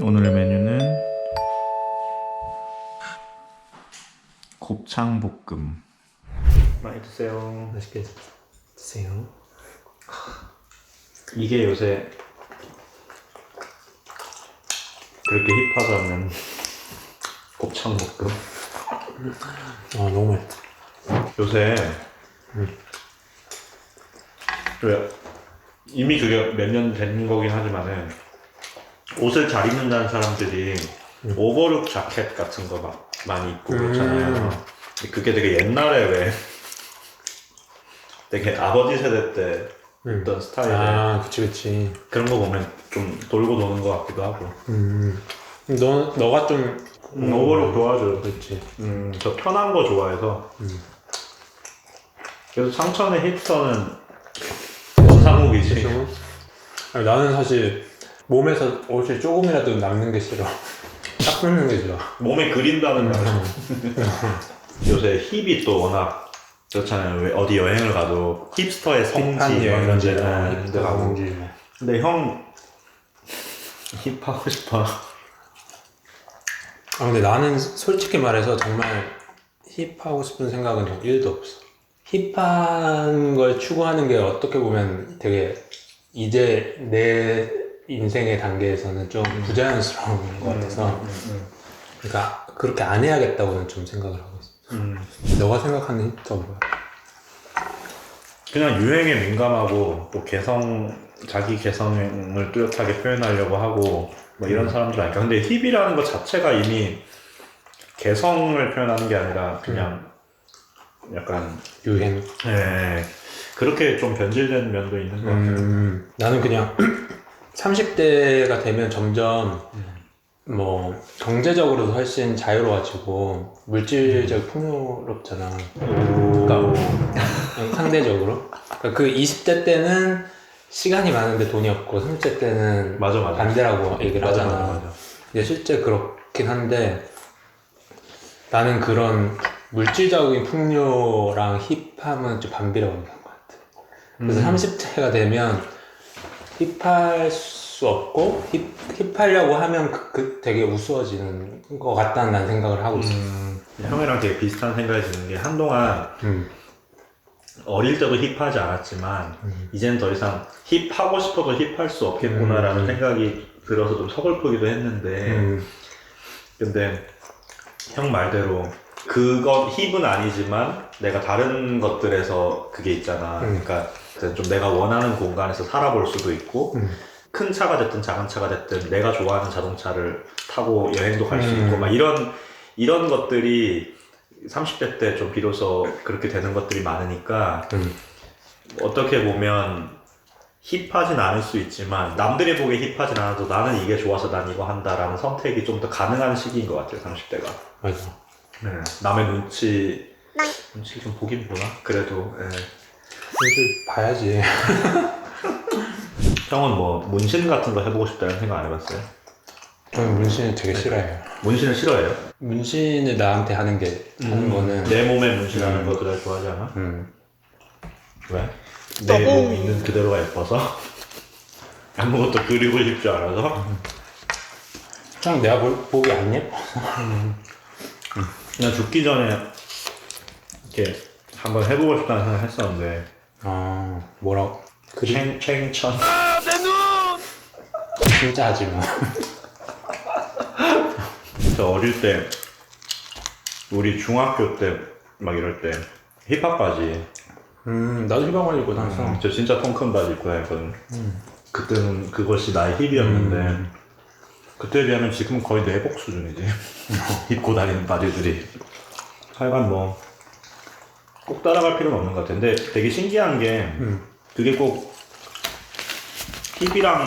오늘의 메뉴는 곱창 볶음. 많이 드세요. 맛있게 드세요. 이게 요새 그렇게 힙하지 않는 곱창 볶음. 아 너무 맛있다. 요새 왜 이미 그게 몇 년 된 거긴 하지만은 옷을 잘 입는다는 사람들이 오버룩 자켓 같은 거 막 많이 입고 그렇잖아요. 음. 근데 그게 되게 옛날에 왜 되게 아버지 세대 때 음. 어떤 스타일의 아 그치 그치. 그런 거 보면 좀 돌고 도는 것 같기도 하고. 음. 너 너가 좀 음, 오버룩 좋아하죠. 그렇지. 음, 저 편한 거 좋아해서. 음. 그래서 상천의 힙스터는 원상욱이지. 아니, 나는 사실 몸에서 옷이 조금이라도 남는 게 싫어. 딱 끊는 게 싫어. 몸에 그린다는 말. 음. 요새 힙이 또 워낙 그렇잖아요. 왜 어디 여행을 가도 힙스터의 성지 힙한 뭐 이런 여행지, 데 어, 가고. 성지 뭐. 근데 형 힙하고 싶어. 아 근데 나는 솔직히 말해서 정말 힙하고 싶은 생각은 전 1도 없어. 힙한 걸 추구하는 게 어떻게 보면 되게 이제 내 인생의 단계에서는 좀 부자연스러운 것 같아서 음, 그러니까 그렇게 안 해야겠다고는 좀 생각을 하고 있어. 음. 너가 생각하는 힙도 뭐야? 그냥 유행에 민감하고 또 개성 자기 개성을 뚜렷하게 표현하려고 하고 뭐 이런 사람들 아닐까. 근데 힙이라는 것 자체가 이미 개성을 표현하는 게 아니라 그냥 약간 유행. 예, 그렇게 좀 변질된 면도 있는 것 같아요. 음, 나는 그냥 30대가 되면 점점 뭐 경제적으로도 훨씬 자유로워지고 물질적 풍요롭잖아. 그러니까 뭐 상대적으로. 그러니까 그 20대 때는 시간이 많은데 돈이 없고 30대 때는 맞아 맞아. 반대라고 얘기를 맞아 하잖아. 맞아 맞아. 근데 실제 그렇긴 한데 나는 그런 물질적인 풍요랑 힙함은 좀 반비례가 있는 것 같아. 그래서 음. 30대가 되면 힙할 수 없고 힙, 힙하려고 하면 그, 그 되게 우스워지는 것 같다는 난 생각을 하고 있어. 음, 형이랑 되게 비슷한 생각이 드는 게 한동안 음. 어릴 때도 힙하지 않았지만 음. 이제는 더 이상 힙하고 싶어도 힙할 수 없겠구나라는 음. 생각이 들어서 좀 서글프기도 했는데 음. 근데 형 말대로 그것 힙은 아니지만 내가 다른 것들에서 그게 있잖아 음. 그러니까 좀 내가 원하는 공간에서 살아볼 수도 있고 음. 큰 차가 됐든 작은 차가 됐든 내가 좋아하는 자동차를 타고 여행도 갈수 음. 있고 막 이런 이런 것들이 30대 때 좀 비로소 그렇게 되는 것들이 많으니까 음. 어떻게 보면 힙하진 않을 수 있지만 남들이 보기에 힙하진 않아도 나는 이게 좋아서 난 이거 한다라는 선택이 좀 더 가능한 시기인 것 같아요 30대가 맞아. 남의 눈치 눈치 좀 보긴 보나 그래도 예. 이걸 봐야지. 형은 뭐 문신 같은 거 해보고 싶다는 생각 안 해봤어요? 저는 문신을 되게 싫어해요. 문신을 싫어해요? 문신을 나한테 하는 게 하는 거는 내 몸에 문신하는 음. 거 그다지 좋아하지 않아? 음. 왜? 내몸 있는 그대로가 예뻐서? 아무것도 그리고 싶지 않아서? 그냥 내가 볼, 보기 안 예뻐. 그냥 죽기 전에 이렇게 한번 해보고 싶다는 생각 했었는데 아 뭐라고? 그림? 챙, 챙천. 진짜 하지 마. 저 어릴 때 우리 중학교 때 막 이럴 때 힙합 바지. 음 나도 희망을 입고 다녔어. 저 진짜 통 큰 바지 입고 다녔거든. 그때는 그것이 나의 힙이었는데 음. 그때에 비하면 지금은 거의 내복 수준이지. 입고 다니는 바지들이. 하여간 뭐 꼭 따라갈 필요는 없는 것 같은데 되게 신기한 게 음. 그게 꼭 힙이랑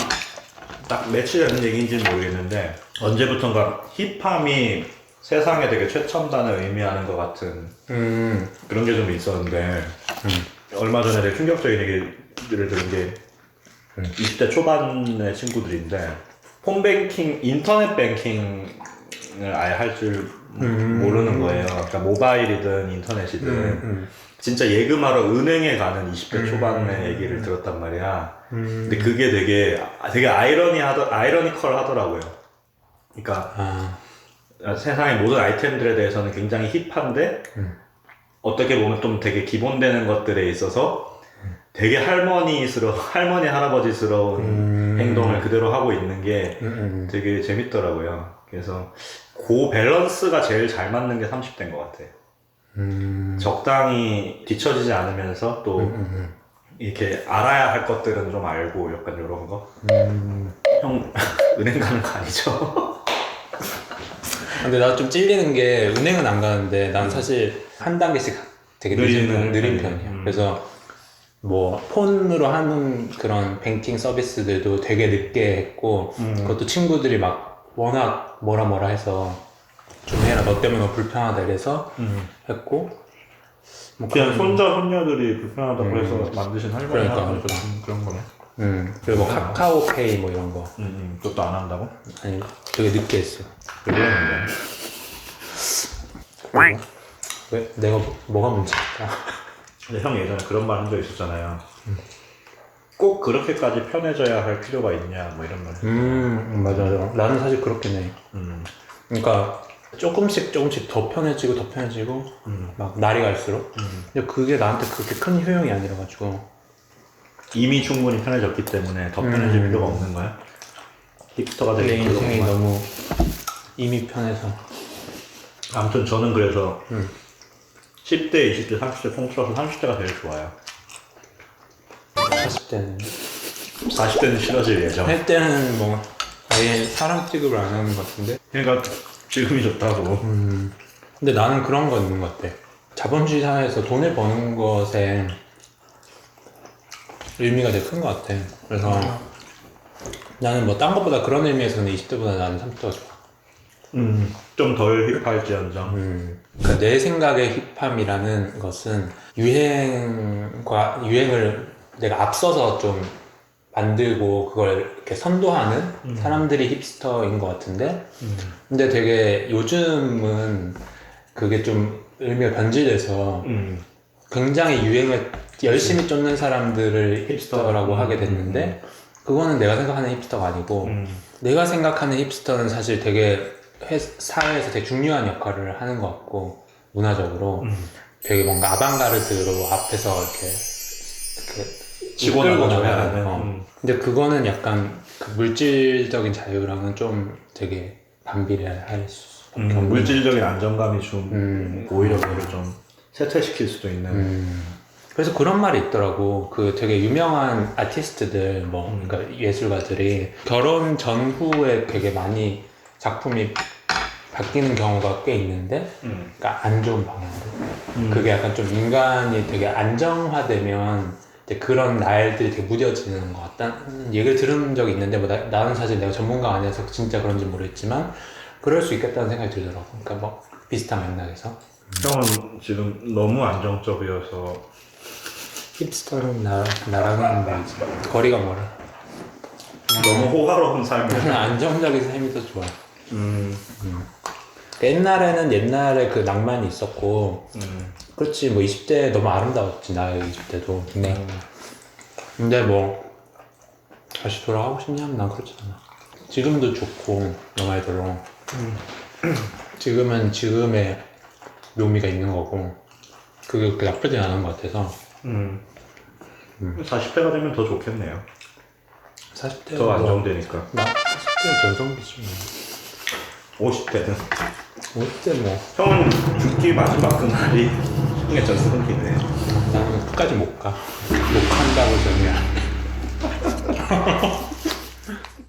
딱 매치되는 얘기인지는 모르겠는데 언제부턴가 힙함이 세상에 되게 최첨단을 의미하는 것 같은 음. 그런 게 좀 있었는데 얼마 전에 되게 충격적인 얘기를 들은 게 20대 초반의 친구들인데 폰뱅킹, 인터넷 뱅킹 을 아예 할줄 음. 모르는 거예요. 그러니까 모바일이든 인터넷이든 음. 진짜 예금하러 은행에 가는 20대 음. 초반의 얘기를 들었단 말이야. 음. 근데 그게 되게 되게 아이러니 하더 아이러니컬 하더라고요. 그러니까 아, 세상의 모든 아이템들에 대해서는 굉장히 힙한데 음. 어떻게 보면 좀 되게 기본되는 것들에 있어서 되게 할머니스러 할머니 할아버지스러운 음. 행동을 그대로 하고 있는 게 음, 음, 되게 재밌더라고요. 그래서 그 밸런스가 제일 잘 맞는 게 30대인 것 같아요. 음. 적당히 뒤처지지 않으면서 또 음, 음, 이렇게 알아야 할 것들은 좀 알고 약간 이런 거. 음. 형 은행 가는 거 아니죠? 근데 나 좀 찔리는 게 은행은 안 가는데 난 사실 한 단계씩 되게 느리는 느린, 느린 편이에요. 음. 그래서 뭐 폰으로 하는 그런 뱅킹 서비스들도 되게 늦게 했고 음. 그것도 친구들이 막 워낙 뭐라 뭐라 해서 좀 해라 너 때문에 너무 불편하다 이래서 했고 뭐 그냥 그런- 손자 손녀들이 불편하다고 음. 해서 만드신 할머니 그러니까, 할아버지. 같은 그런 거네. 음 그리고 뭐 카카오페이 뭐 이런 거 음, 음. 그것도 안 한다고? 아니 되게 늦게 했어. 왜 그러는데? 왜 내가 뭐- 뭐가 문제일까? 근데 형 예전에 그런 말 한 적 있었잖아요. 꼭 그렇게까지 편해져야 할 필요가 있냐 뭐 이런 말. 음 맞아 맞아. 나는 사실 그렇긴 해. 음. 그러니까 조금씩 조금씩 더 편해지고 더 편해지고 음. 막 날이 갈수록 음. 근데 그게 나한테 그렇게 큰 효용이 아니라 가지고 이미 충분히 편해졌기 때문에 더 편해질 음. 필요가 없는 거야? 힙스터가 내 필요가 인생이 없구나. 너무 이미 편해서 아무튼 저는 그래서 음. 10대, 20대, 30대 통틀어서 30대가 제일 좋아요. 40대는 40대는 싫어질 예정. 할 때는 뭐 아예 사람 취급을 안 하는 것 같은데 그러니까 지금이 좋다고. 음. 근데 나는 그런 거 있는 것 같아 자본주의 사회에서 돈을 버는 것에 의미가 되게 큰 것 같아 그래서 나는 뭐 딴 것보다 그런 의미에서는 20대보다 나는 30대가 좋아 음. 좀 덜 힙할지언정. 음, 그러니까 내 생각의 힙함이라는 것은 유행과 유행을 내가 앞서서 좀 만들고 그걸 이렇게 선도하는 사람들이 힙스터인 것 같은데 음. 근데 되게 요즘은 그게 좀 의미가 변질돼서 음. 굉장히 유행을 열심히 쫓는 사람들을 힙스터라고 음, 하게 됐는데 그거는 내가 생각하는 힙스터가 아니고 음. 내가 생각하는 힙스터는 사실 되게 회- 사회에서 되게 중요한 역할을 하는 것 같고 문화적으로 음. 되게 뭔가 아방가르드로 앞에서 이렇게 나가줘야 나가는, 하는. 어. 음. 근데 그거는 약간 그 물질적인 자유랑은 좀 되게 반비례할 수밖에 음, 없는 물질적인 안정감이 좀 음. 오히려 그를 좀 쇠퇴시킬 수도 있는. 음. 그래서 그런 말이 있더라고. 그 되게 유명한 아티스트들, 뭐, 음. 그러니까 예술가들이 결혼 전후에 되게 많이 작품이 바뀌는 경우가 꽤 있는데, 음. 그러니까 안 좋은 방향으로. 음. 그게 약간 좀 인간이 되게 안정화되면 이제 그런 날들이 되게 무뎌지는 것 같다는 얘기를 들은 적이 있는데, 뭐, 나, 나는 사실 내가 전문가 아니어서 진짜 그런지 모르겠지만, 그럴 수 있겠다는 생각이 들더라고. 그러니까 뭐, 비슷한 맥락에서. 형은 지금 너무 안정적이어서 힙스터는 나, 나랑은 말이지. 거리가 멀어. 너무 호화로운 삶을. 나는 안정적인 삶이 더 좋아. 음. 옛날에는 옛날에 그 낭만이 있었고, 음. 그렇지, 뭐 20대 너무 아름다웠지, 나의 20대도. 근데, 근데 뭐, 다시 돌아가고 싶냐면 난 그렇지 않아. 지금도 좋고, 너 말 대로. 지금은 지금의 묘미가 있는 거고, 그게 그렇게 나쁘진 않은 것 같아서, 음. 음. 40대가 되면 더 좋겠네요. 40대. 더 안정되니까. 나 40대 전성기지. 50대는. 50대 뭐. 형은 죽기 마지막 그날이 형의 전성기네. 나는 끝까지 못 가. 못 간다고 전혀.